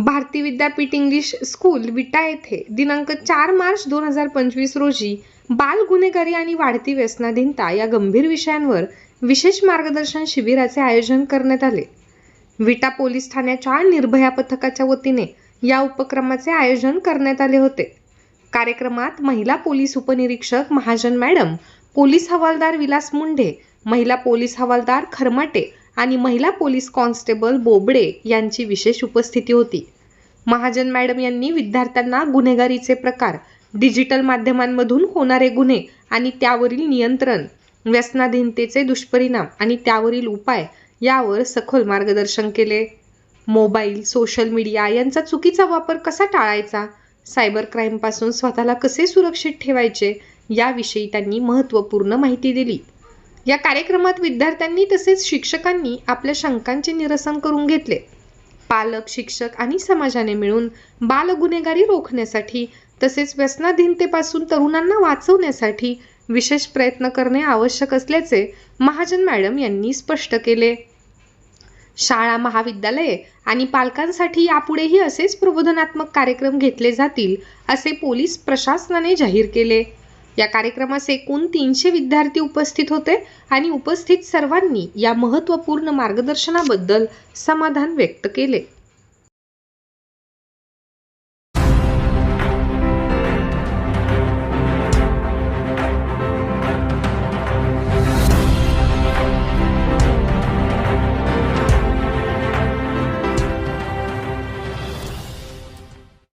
Bharati Vidyapeeth English school विटा येथे दिनांक चार मार्च दोन हजार पंचवीस रोजी बाल गुन्हेगारी आणि वाढती व्यसनाधीनता या गंभीर विषयांवर विशेष मार्गदर्शन शिबिराचे आयोजन करण्यात आले. विटा पोलीस ठाण्याच्या निर्भया पथकाच्या वतीने या उपक्रमाचे आयोजन करण्यात आले होते. कार्यक्रमात महिला पोलीस उपनिरीक्षक महाजन मॅडम पोलीस हवालदार विलास मुंढे महिला पोलीस हवालदार खरमाटे आणि महिला पोलीस कॉन्स्टेबल बोबडे यांची विशेष उपस्थिती होती. महाजन मॅडम यांनी विद्यार्थ्यांना गुन्हेगारीचे प्रकार डिजिटल माध्यमांमधून होणारे गुन्हे आणि त्यावरील नियंत्रण व्यसनाधीनतेचे दुष्परिणाम आणि त्यावरील उपाय यावर सखोल मार्गदर्शन केले. मोबाईल सोशल मीडिया यांचा चुकीचा वापर कसा टाळायचा? सायबर क्राईमपासून स्वतःला कसे सुरक्षित ठेवायचे? याविषयी त्यांनी महत्त्वपूर्ण माहिती दिली. या कार्यक्रमात विद्यार्थ्यांनी तसेच शिक्षकांनी आपल्या शंकांचे निरसन करून घेतले. पालक शिक्षक आणि समाजाने मिळून बाल गुन्हेगारी रोखण्यासाठी तसेच व्यसनाधीनतेपासून तरुणांना वाचवण्यासाठी विशेष प्रयत्न करणे आवश्यक असल्याचे महाजन मॅडम यांनी स्पष्ट केले. शाळा महाविद्यालये आणि पालकांसाठी यापुढेही असेच प्रबोधनात्मक कार्यक्रम घेतले जातील असे पोलीस प्रशासनाने जाहीर केले. या कार्यक्रमास एकूण तीनशे विद्यार्थी उपस्थित होते आणि उपस्थित सर्वांनी या महत्त्वपूर्ण मार्गदर्शनाबद्दल समाधान व्यक्त केले.